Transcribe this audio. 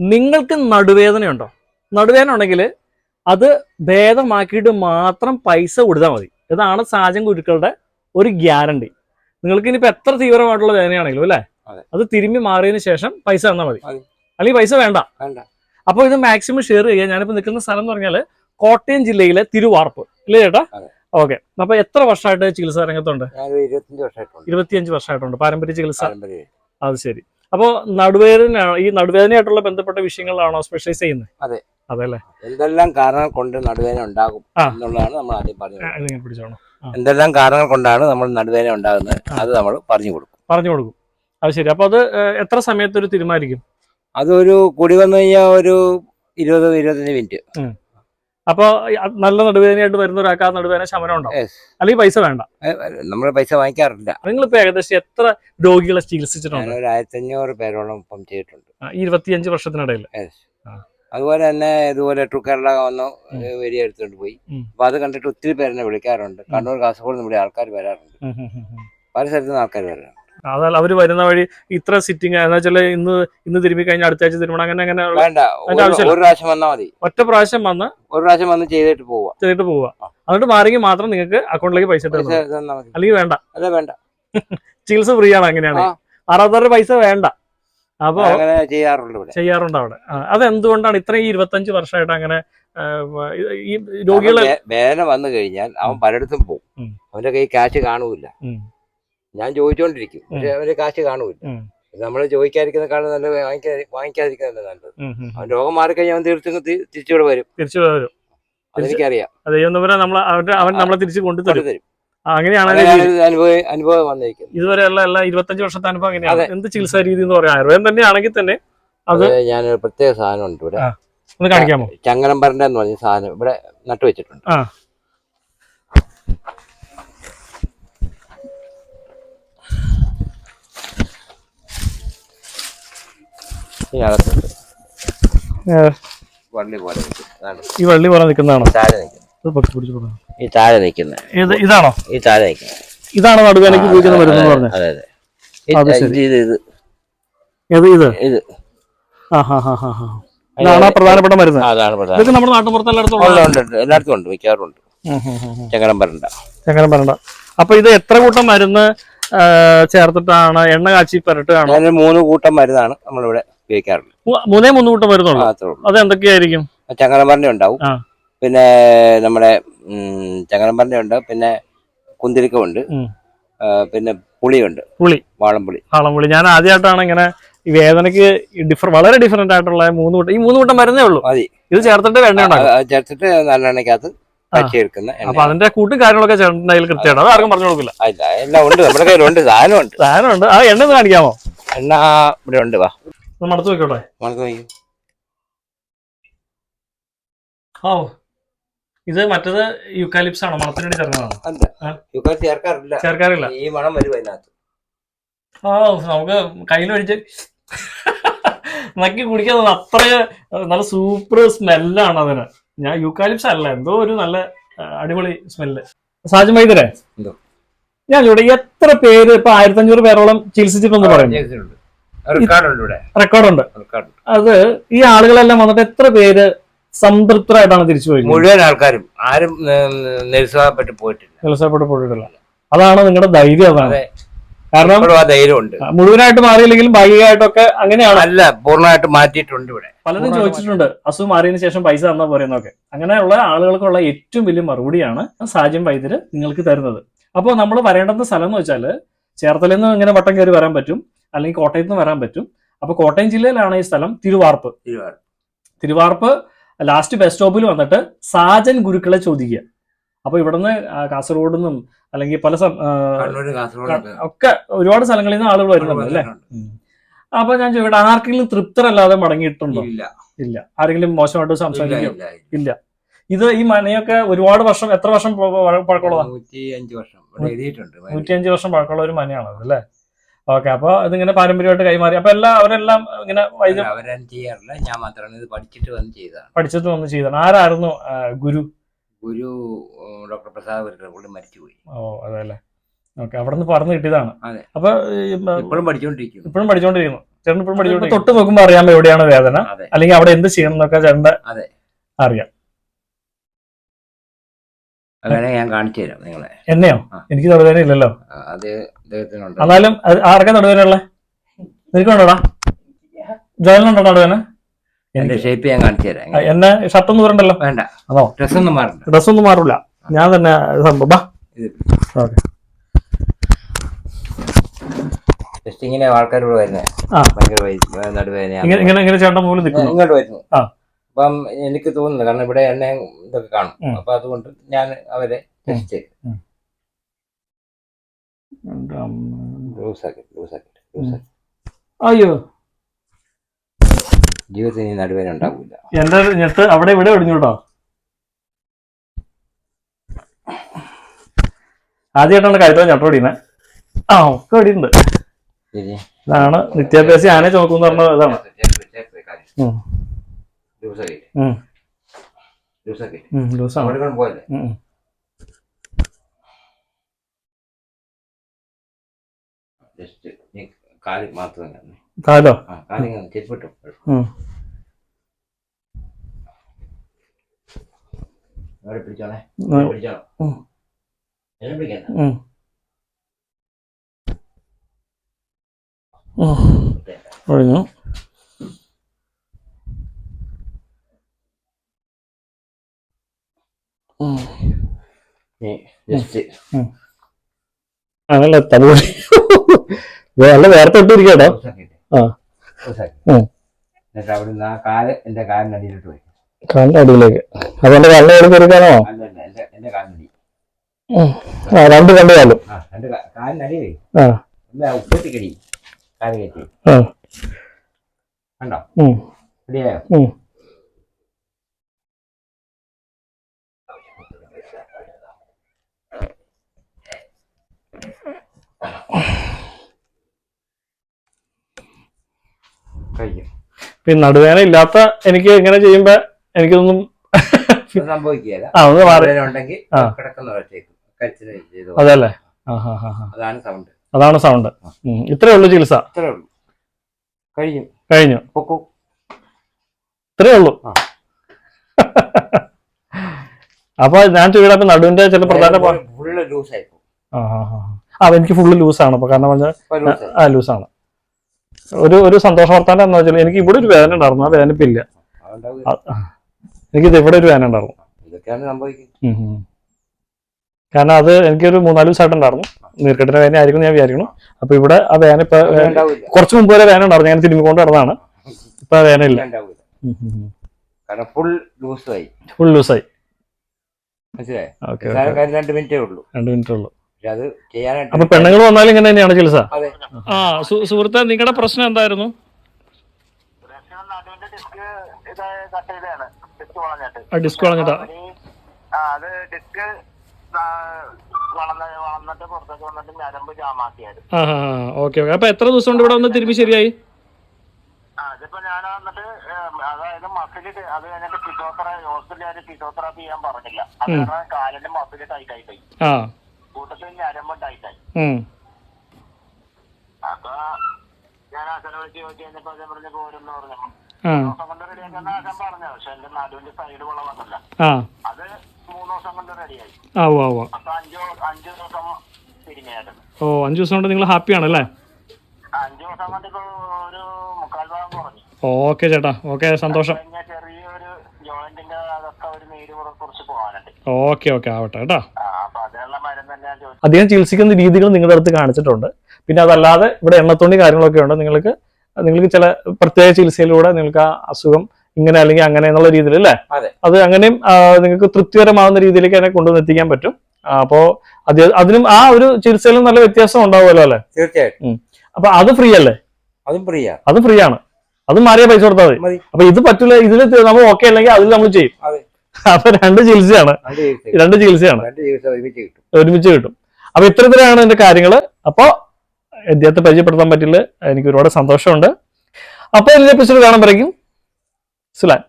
നിങ്ങൾക്ക് നടുവേദനയുണ്ടോ? നടുവേദന ഉണ്ടെങ്കിൽ അത് ഭേദമാക്കിയിട്ട് മാത്രം പൈസ കൊടുത്താൽ മതി. ഇതാണ് സാജൻ ഗുരുക്കളുടെ ഒരു ഗ്യാരണ്ടി. നിങ്ങൾക്ക് ഇനിയിപ്പോൾ എത്ര തീവ്രമായിട്ടുള്ള വേദനയാണെങ്കിലും അല്ലേ? അത്. തിരുമ്പി മാറിയതിന് ശേഷം പൈസ തന്നാൽ മതി. അല്ലെങ്കിൽ പൈസ വേണ്ട. അപ്പോൾ ഇത് മാക്സിമം ഷെയർ ചെയ്യുക. ഞാനിപ്പോൾ നിൽക്കുന്ന സ്ഥലം എന്ന് പറഞ്ഞാൽ കോട്ടയം ജില്ലയിലെ തിരുവാർപ്പ്. ഇല്ലേ ചേട്ടാ. ഓക്കെ. അപ്പൊ എത്ര വർഷമായിട്ട് ചികിത്സാ രംഗത്തുണ്ട്? ഇരുപത്തിയഞ്ച് വർഷമായിട്ടുണ്ട്. പാരമ്പര്യ ചികിത്സ. അത് ശരി. അപ്പോൾ നടുവേദന ഈ നടുവേദനയായിട്ടുള്ള ബന്ധപ്പെട്ട വിഷയങ്ങളാണോ സ്പെഷ്യലൈസ് ചെയ്യുന്നത് അതെ. അതെ അല്ലേ എന്തെല്ലാം കാരണം കൊണ്ട് നടുവേദന ഉണ്ടാകും എന്നുള്ളതാണ് നമ്മൾ ആദ്യം പറഞ്ഞത്. പിടിച്ചോണം എന്തെല്ലാം കാരണങ്ങൾ കൊണ്ടാണ് നമ്മൾ നടുവേദന ഉണ്ടാകുന്നത് അത് നമ്മൾ പറഞ്ഞു കൊടുക്കും. പറഞ്ഞു കൊടുക്കും. അത് ശരി. അപ്പൊ അത് എത്ര സമയത്തൊരു തീരുമാനിക്കും? അതൊരു കൂടി വന്നു കഴിഞ്ഞാൽ ഒരു ഇരുപത് ഇരുപത്തഞ്ച് മിനിറ്റ്. അപ്പൊ നല്ല നടുവേദനയായിട്ട് വരുന്ന ഒരാൾക്ക് ആ നടുവേദന ശമനം ഉണ്ടാവും. അല്ലെങ്കിൽ പൈസ വേണ്ട. നമ്മൾ പൈസ വാങ്ങിക്കാറില്ല. നിങ്ങൾ ഇപ്പൊ ഏകദേശം എത്ര രോഗികളെ ചികിത്സിച്ചിട്ടുണ്ട്? ഒരു ആയിരത്തി അഞ്ഞൂറ് പേരോളം ഇപ്പം ചെയ്തിട്ടുണ്ട്. ഇരുപത്തിയഞ്ച് വർഷത്തിനിടയിൽ. അതുപോലെ തന്നെ ഇതുപോലെ ട്രൂ കേരള വന്ന് ഉം. എടുത്തുകൊണ്ട് പോയി. അപ്പൊ അത് കണ്ടിട്ട് ഒത്തിരി പേരെന്നെ വിളിക്കാറുണ്ട്. കണ്ണൂർ കാസർഗോഡ് നമ്മുടെ ആൾക്കാർ വരാറുണ്ട്. പല സ്ഥലത്തുനിന്ന് ആൾക്കാർ വരാറുണ്ട്. അതല്ല അവർ വരുന്ന വഴി ഇത്ര സിറ്റിംഗ് എന്ന് വെച്ചാൽ ഇന്ന് ഇന്ന് തിരുമ്പി കഴിഞ്ഞ അടുത്ത ആഴ്ച തിരുമണം അങ്ങനെ അങ്ങനെ വേണ്ട. ഒരു പ്രാവശ്യം വന്നാൽ മതി. ഒറ്റ പ്രാവശ്യം വന്ന് ഒരു പ്രാവശ്യം വന്ന് ചെയ്തിട്ട് പോവാ. ചെയ്തിട്ട് പോവാ. എന്നിട്ട് മാറിയെങ്കിൽ മാത്രം നിങ്ങൾക്ക് അക്കൗണ്ടിലേക്ക് പൈസ അല്ലെങ്കിൽ വേണ്ട. വേണ്ട. ചികിത്സ ഫ്രീ ആണ് അങ്ങനെയാണ്. അറുപത്താറ് പൈസ വേണ്ട. അപ്പൊ ചെയ്യാറുണ്ട് ചെയ്യാറുണ്ട് അവിടെ. അതെന്തുകൊണ്ടാണ് ഇത്രയും ഈ ഇരുപത്തഞ്ച് വർഷമായിട്ട് അങ്ങനെ ഈ രോഗികളെ വേദന വന്നു കഴിഞ്ഞാൽ അവൻ പലയിടത്തും പോകും. അവന്റെ കൈ ക്യാഷ് കാണൂല. ഞാൻ ചോദിച്ചുകൊണ്ടിരിക്കും പക്ഷെ അവന്റെ കാശ് കാണൂല. നമ്മൾ ചോദിക്കാതിരിക്കുന്നേക്കാളും നല്ലത് വാങ്ങിക്കാ വാങ്ങിക്കാതിരിക്കുന്നതല്ലേ നല്ലത്. അവൻ രോഗം മാറിക്കഴിഞ്ഞാൽ അവൻ തീർച്ചയായും തിരിച്ചുകൂടെ വരും. തിരിച്ചു വരും അതെനിക്കറിയാം നമ്മൾ അവരുടെ അവൻ നമ്മളെ തിരിച്ചു കൊണ്ടുതരും. അങ്ങനെയാണ് അനുഭവം അനുഭവം വന്നിരിക്കുന്നത്. ഇതുവരെയുള്ള എല്ലാ ഇരുപത്തഞ്ച് വർഷത്തെ അനുഭവം അങ്ങനെയാണ്. എന്ത് ചികിത്സാ രീതി എന്ന് പറയാം. ആയുർവേദം തന്നെയാണെങ്കിൽ തന്നെ അത് അത് പ്രത്യേക സാധനം ഉണ്ട് ഇവിടെ. ചങ്ങനം ഒന്ന് കാണിക്കാമോ? എന്ന് പറഞ്ഞ സാധനം ഇവിടെ നട്ടുവെച്ചിട്ടുണ്ട്. വള്ളി പോലെ ഈ വള്ളി പോലെ നിൽക്കുന്നതാണോ? താഴെ നിൽക്കുന്നത് ഈ താഴെ നിൽക്കുന്നത് ഇത് ഇതാണോ? ഈ താഴെ നിൽക്കുന്നത് ഇതാണ് നടുവേനയ്ക്ക് ഉപയോഗിക്കുന്ന മരുന്ന് എന്ന് പറഞ്ഞത് അതെ അതെ. ഇത് ഇത് ഇത്. ഇത്? ഇത്. ആ ഹാ ഹാ ഹാ ഹാ. ഇതാണ് പ്രധാനപ്പെട്ട മരുന്ന്. അതാണ് പ്രധാനം. ഇതൊക്കെ നമ്മുടെ നാട്ടുപുറത്ത് എല്ലായിടത്തും ഉണ്ട്, ഉണ്ട്, ഉണ്ട്. എല്ലായിടത്തും ഉണ്ട് മിക്കവാറും ഉണ്ട്. ചങ്ങനമ്പരണ്ട ചങ്ങനെ പറയണ്ട അപ്പൊ ഇത് എത്ര കൂട്ടം മരുന്ന് ചേർത്തിട്ടാണ് എണ്ണ കാച്ചി പുരട്ടുകയാണോ? മൂന്ന് കൂട്ടം മരുന്നാണ് നമ്മളിവിടെ ഉപയോഗിക്കാറുള്ളത് മൂ- മൂന്നേ മൂന്ന് കൂട്ടം വരുന്നുള്ളൂ. അത് എന്തൊക്കെയായിരിക്കും ചങ്ങനമ്പരണ്ട ഉണ്ടാവും. പിന്നെ നമ്മുടെ ചങ്ങനമ്പറിന്റെ ഉണ്ട്. പിന്നെ കുന്തിരിക്കമുണ്ട് പിന്നെ പുളിയുണ്ട്. പുളി. വാളംപുളി. വാളംപുളി. ഞാൻ ആദ്യമായിട്ടാണ് ഇങ്ങനെ ഈ വേദനയ്ക്ക് ഡിഫർ വളരെ ഡിഫറെന്റ് ആയിട്ടുള്ള മൂന്ന് കൂട്ടം ഈ മൂന്ന് കൂട്ടം മരുന്നേ ഉള്ളൂ. ഇത് ചേർത്തിട്ട് വെണ്ണ ചേർത്തിട്ട് നല്ലെണ്ണയ്ക്കകത്ത് അപ്പൊ അതിന്റെ കൂട്ടും കാര്യങ്ങളൊക്കെ ചേട്ടന്റെ കയ്യിൽ കൃത്യമായിട്ട്. അത് ആർക്കും പറഞ്ഞു കൊടുക്കില്ല. എല്ലാം ഉണ്ട്. നമ്മുടെ കയ്യിലുണ്ട്. സാധനമുണ്ട്. സാധനമുണ്ട്. ആ എണ്ണ ഒന്ന് കാണിക്കാമോ? എണ്ണ ഇവിടെ ഉണ്ട് വാ. ഒന്ന് മടത്ത് വെക്കോട്ടെ? നമുക്ക് നോക്കി ഓ ഇത് മറ്റത് യുക്കാലിപ്സ് ആണോ? മണത്തിന് വേണ്ടി ചേർക്കുന്നതാണ് ചേർക്കാറില്ല. ചേർക്കാറില്ല. ഈ മണം വരും അതിനകത്ത്. ആ നമുക്ക് കയ്യിൽ ഒഴിച്ച് നക്കി കുടിക്കാൻ. അത്ര നല്ല സൂപ്പർ സ്മെല്ലാണ് അതിന്. ഞാൻ യൂക്കാലിപ്സ് അല്ല എന്തോ ഒരു നല്ല അടിപൊളി സ്മെല്ല്. സാജൻ വൈദ്യരെ? ഞാൻ ഇവിടെ എത്ര പേര് ഇപ്പൊ ആയിരത്തി അഞ്ഞൂറ് പേരോളം ചികിത്സിച്ചിട്ടുണ്ട് പറയുന്നു. റെക്കോർഡുണ്ട് അത് ഈ ആളുകളെല്ലാം വന്നിട്ട് എത്ര പേര് സംതൃപ്തരായിട്ടാണ് തിരിച്ചു പോയത്? മുഴുവൻ ആൾക്കാരും. ആരും നിരുത്സാഹപ്പെട്ട് പോയിട്ടില്ല. നിരുത്സാഹപ്പെട്ട് പോയിട്ടില്ല. അതാണ് നിങ്ങളുടെ ധൈര്യം അതാണ് അതെ. കാരണം ധൈര്യമുണ്ട്. മുഴുവനായിട്ട് മാറിയില്ലെങ്കിലും ഭാഗികമായിട്ടൊക്കെ അങ്ങനെയാണ്. അല്ല പൂർണമായിട്ട് മാറ്റിയിട്ടുണ്ട് ഇവിടെ. പലരും ചോദിച്ചിട്ടുണ്ട് അസുഖം മാറിയതിനു ശേഷം പൈസ തന്നാ പോരെന്നൊക്കെ. അങ്ങനെയുള്ള ആളുകൾക്കുള്ള ഏറ്റവും വലിയ മറുപടിയാണ് സാജ്യം വൈദ്യര് നിങ്ങൾക്ക് തരുന്നത്. അപ്പോൾ നമ്മൾ വരേണ്ടുന്ന സ്ഥലം എന്ന് വെച്ചാൽ ചേർത്തലയിൽ നിന്ന് ഇങ്ങനെ വട്ടം കയറി വരാൻ പറ്റും. അല്ലെങ്കിൽ കോട്ടയത്ത് നിന്ന് വരാൻ പറ്റും. അപ്പൊ കോട്ടയം ജില്ലയിലാണ് ഈ സ്ഥലം തിരുവാർപ്പ്. തിരുവാർ. തിരുവാർപ്പ് ലാസ്റ്റ് ബസ് സ്റ്റോപ്പിൽ വന്നിട്ട് സാജൻ ഗുരുക്കളെ ചോദിക്കുക. അപ്പൊ ഇവിടുന്ന് കാസർഗോഡ് നിന്നും അല്ലെങ്കിൽ പല ഒക്കെ. ഒരുപാട് സ്ഥലങ്ങളിൽ നിന്ന് ആളുകൾ വരുന്നുണ്ട് അല്ലേ? അപ്പൊ ഞാൻ ചോദിക്കട്ടെ ആർക്കെങ്കിലും തൃപ്തരല്ലാതെ മടങ്ങിയിട്ടുണ്ടോ? ഇല്ല. ഇല്ല. ആരെങ്കിലും മോശമായിട്ട് സംസാരിക്കോ ഇല്ല ഇത് ഈ മനയൊക്കെ ഒരുപാട് വർഷം എത്ര വർഷം പഴക്കമുള്ളതാണ് നൂറ്റിയഞ്ച് വർഷം. പഴക്കമുള്ള ഒരു മനയാണത് അല്ലേ? ഓക്കെ അപ്പൊ ഇതിങ്ങനെ പാരമ്പര്യമായിട്ട് കൈമാറി. അപ്പൊ എല്ലാം അവരെല്ലാം ഇങ്ങനെ ചെയ്യാറില്ല. ഞാൻ മാത്രമാണ് ഇത് പഠിച്ചിട്ട് വന്ന് ചെയ്തതാണ് പഠിച്ചിട്ട് വന്ന് ചെയ്താണ് ആരായിരുന്നു ഗുരു? ഗുരു ഡോക്ടർ പ്രസാദ് പുള്ളി മരിച്ചുപോയി. ഓ അതെ അല്ലേ ഓക്കെ അവിടെ നിന്ന് പറഞ്ഞു കിട്ടിയതാണ്. അപ്പൊ ഇപ്പോഴും പഠിച്ചുകൊണ്ടിരിക്കുന്നു ഇപ്പോഴും പഠിച്ചുകൊണ്ടിരിക്കുന്നു ചേട്ടൻ ഇപ്പോഴും പഠിച്ചോണ്ട് തൊട്ട് നോക്കുമ്പോൾ അറിയാമോ എവിടെയാണ് വേദന. അല്ലെങ്കിൽ അവിടെ എന്ത് ചെയ്യണം എന്നൊക്കെ ചേട്ടന്റെ. അറിയാം. അങ്ങനെ ഞാൻ കാണിച്ചു തരാം നിങ്ങളെ. എന്നെയോ? എനിക്ക് ഇല്ലല്ലോ. ആ, അത് അദ്ദേഹത്തിനുണ്ട് എന്നാലും ആർക്കാ തൊടുവേനുള്ള നിനക്കുണ്ടോടാ? ജോലിനുണ്ടോ തൊടുവേന എന്റെ ഷേപ്പ് ഞാൻ കാണിച്ചു തരാം. എന്നെ ഷർട്ട് ഒന്നും വരണ്ടല്ലോ വേണ്ട. അതോ ഡ്രസ് ഒന്നും മാറണ്ട. ഡ്രസ് ഒന്നും മാറില്ല ഞാൻ തന്നെ സംഭവം. ഓക്കെ. ജസ്റ്റ് ഇങ്ങനെ ആൾക്കാർ ഇവിടെ വരുന്നത് ആ. ഭയങ്കര വൈ- നടുവേദന ഇങ്ങനെ ഇങ്ങനെ ഇങ്ങനെ ചേട്ടൻ പോലും നിൽക്കുന്നു. ഇങ്ങോട്ട് വരുന്നു. ആ. അപ്പം എനിക്ക് തോന്നുന്നു കാരണം ഇവിടെ എണ്ണ ഇതൊക്കെ കാണും. അപ്പൊ അതുകൊണ്ട് ഞാൻ അവരെ ജസ്റ്റ് ലൂസാക്കി ലൂസാക്കി ലൂസാക്കി അയ്യോ. ജീവിതത്തിൽ ഇനി നടുവേദന ഉണ്ടാവില്ല. എന്റെ ഞെട്ട് അവിടെ ഇവിടെ ഒടിഞ്ഞു കേട്ടോ. ആദ്യമായിട്ടാണ് കഴുത്തോ ഞെട്ടോടിയുന്നത് ആ ഒക്കെ ഒടിയുണ്ട് ഇതാണ് നിത്യാഭ്യാസി ആനെ ചോക്കും പറഞ്ഞ ഇതാണ്. ഉം. ലൂസാക്കി ഉം. ലൂസാക്കി ഉം, ലൂസാണ് അവിടെ പോയല്ലേ ഉം, ഉം. ജസ്റ്റ് നീ കാൽ മാത്രം തന്നെ കാലോ ആ കാലിങ്ങനെ ചെരുപ്പിട്ടു ഉം. ജസ്റ്റ് ആണല്ലേ? തലമുടി നല്ല ഇട്ടിരിക്കട്ടോ ലൂസാക്കിയിട്ട് ആ. എന്നിട്ട് അവിടുന്ന് ആ കാൽ എന്റെ കാലിന്റെ അടിയിലോട്ട് പോയി. കാലിന്റെ അടിയിലേക്ക്. കണ്ണ് കയറി കയറിക്കാനോ? അല്ല അല്ല എന്റെ എന്റെ കാലിനടി ആ രണ്ട് രണ്ട് കാലും. രണ്ട് കാ- കാലിന്റെ അടി പോയി. ആ. ഉപ്പത്തിക്കടി കാൽ കയറ്റി. കണ്ടോ? ഉം, പിന്നെ നടുവേന ഇല്ലാത്ത എനിക്ക് ഇങ്ങനെ ചെയ്യുമ്പോ എനിക്കൊന്നും സംഭവിക്കുകയല്ല. അതല്ലേ? അതാണ് സൗണ്ട്. അതാണ് സൗണ്ട്. ഇത്രേ ഉള്ളൂ ചികിത്സ? കഴിഞ്ഞു. ഇത്രേ ഉള്ളൂ. അപ്പൊ ഞാൻ ചോദിക്കട്ടെ നടുവിന്റെ ചില പ്രധാന ഭാ- ഫുള്ള് ലൂസായി ആ ആ ആ ആ എനിക്ക് ഫുള്ള് ലൂസാണ് അപ്പൊ കാരണം പറഞ്ഞാൽ ആ ലൂസാണ് ഒരു ഒരു സന്തോഷ വർത്താനം എന്താ വെച്ചാൽ എനിക്ക് ഇവിടെ ഒരു വേദന ഉണ്ടായിരുന്നു. ആ വേദന ഇപ്പൊ ഇല്ല. എനിക്കിത് എനിക്ക് ഇത് ഇവിടെ ഒരു വേദന ഉണ്ടായിരുന്നു. കാരണം അത് എനിക്കൊരു മൂന്നാൽ ദിവസമായിട്ടുണ്ടായിരുന്നു നീർക്കെട്ടിന്റെ വേദന ആയിരിക്കും ഞാൻ വിചാരിക്കുന്നു. അപ്പൊ ഇവിടെ ആ വേദന ഇപ്പൊ കുറച്ച് മുമ്പ് വരെ വേദന ഉണ്ടായിരുന്നു. ഞാൻ തിരുമ്മിക്കൊണ്ട് നടന്നതാണ്. ഇപ്പൊ ആ വേദന ഇല്ല. ഫുൾ ലൂസായി ഫുൾ ലൂസായി മനസ്സിലായി? രണ്ട് മിനിറ്റേ ഉള്ളൂ. രണ്ട് മിനിറ്റേ ഉള്ളൂ. പക്ഷെ അത് ചെയ്യാനായിട്ട് അപ്പൊ പെണ്ണുങ്ങൾ വന്നാലും ഇങ്ങനെ തന്നെയാണ് ചികിത്സ? അതെ. ആ സുഹൃത്തെ നിങ്ങളുടെ പ്രശ്നം എന്തായിരുന്നു? പ്രശ്നം നടുവിന്റെ ഡിസ്ക് ഇത് ചെയ്തതാണ് ഡിസ്ക് വളഞ്ഞിട്ട്. ആ ഡിസ്ക് ആ അത് ഡിസ്ക് വളർന്ന വളർന്നിട്ട് പുറത്തേക്ക് വന്നിട്ട് ഞരമ്പ് ജാമാക്കിയായിരുന്നു ആ ആ ഓക്കെ ഓക്കെ. അപ്പൊ എത്ര ദിവസം കൊണ്ട് ഇവിടെ വന്ന് തിരുമ്പി ശരിയായി? ആ ഞാൻ വന്നിട്ട് ഏം, അതായത് മസിൽ അത് കഴിഞ്ഞിട്ട് ഫിസിയോതെറാപ്പി ഹോസ്പിറ്റലിൽ ഫിസിയോതെറാപ്പി ചെയ്യാൻ പറഞ്ഞില്ല. അത് കാരണം കാലിന്റെ മസിൽ ടൈറ്റ് ആയി പോയി ആ. കൂട്ടത്തിൽ ഞരമ്പ് ടൈറ്റ് ആയി ഉം. അപ്പൊ ഞാൻ അച്ഛനെ വിളിച്ച് ചോദിച്ചു കഴിഞ്ഞപ്പോ അതേ പറഞ്ഞ് പോരെന്ന് പറഞ്ഞു. ആ. ദിവസം കൊണ്ട് റെഡിയാക്കുന്ന അച്ഛൻ പറഞ്ഞു പക്ഷെ എന്റെ നടുവിന്റെ സൈഡ് വളവന്നല്ല അത് മൂന്ന് ദിവസം കൊണ്ട് റെഡിയായി അപ്പൊ അഞ്ചു അഞ്ചു ദിവസം തിരിഞ്ഞായിരുന്നു ഓ അഞ്ച് ദിവസം കൊണ്ട് നിങ്ങൾ ഹാപ്പിയാണ് അല്ലേ അഞ്ചു ദിവസം കൊണ്ട് ഇപ്പൊ ഒരു മുക്കാൽ ഭാഗം കുറഞ്ഞു. ഓക്കെ ചേട്ടാ. ഓക്കെ സന്തോഷം. ചെറിയൊരു ജോയിന്റിന്റെ അതൊക്കെ ഒരു നീര് കുറച്ച് പോകാനുണ്ട്. Okay okay. ആവട്ടെ കേട്ടോ ആ അപ്പൊ അതിനുള്ള മരുന്ന് തന്നെ ഞാൻ ചോദിച്ചു അദ്ദേഹം ചികിത്സിക്കുന്ന രീതികൾ നിങ്ങളുടെ അടുത്ത് കാണിച്ചിട്ടുണ്ട്. പിന്നെ അതല്ലാതെ ഇവിടെ എണ്ണത്തോണ്ടി കാര്യങ്ങളൊക്കെ ഉണ്ട്. നിങ്ങൾക്ക് നിങ്ങൾക്ക് ചില പ്രത്യേക ചികിത്സയിലൂടെ നിങ്ങൾക്ക് ആ അസുഖം ഇങ്ങനെ അല്ലെങ്കിൽ അങ്ങനെ എന്നുള്ള രീതിയിൽ അല്ലേ? അതെ. അങ്ങനെയും നിങ്ങൾക്ക് തൃപ്തികരമാവുന്ന രീതിയിലേക്ക് അതിനെ കൊണ്ടുവന്ന് എത്തിക്കാൻ പറ്റും. അപ്പോ അത് അതിനും ആ ഒരു ചികിത്സയിലും നല്ല വ്യത്യാസം ഉണ്ടാവുമല്ലോ അല്ലേ? തീർച്ചയായിട്ടും. അപ്പൊ അത് ഫ്രീ അല്ലേ? അതും ഫ്രീ അത് ഫ്രീ ആണ്. അത് മാറിയ പൈസ കൊടുത്താൽ മതി. അപ്പൊ ഇത് പറ്റില്ല ഇതിൽ നമ്മൾ ഓക്കെ അല്ലെങ്കിൽ അതിൽ നമ്മൾ ചെയ്യും. അപ്പൊ രണ്ട് ചികിത്സയാണ്. രണ്ട് ചികിത്സയാണ്. ഒരുമിച്ച് കിട്ടും. അപ്പൊ ഇത്തരത്തിലാണ് എന്റെ കാര്യങ്ങൾ അപ്പോ ഇദ്ദേഹത്തെ പരിചയപ്പെടുത്താൻ പറ്റില്ല. എനിക്ക് ഒരുപാട് സന്തോഷമുണ്ട്. അപ്പൊ ഇതിന്റെ എപ്പിസോഡ് കാണാൻ പറയും സുലാൻ.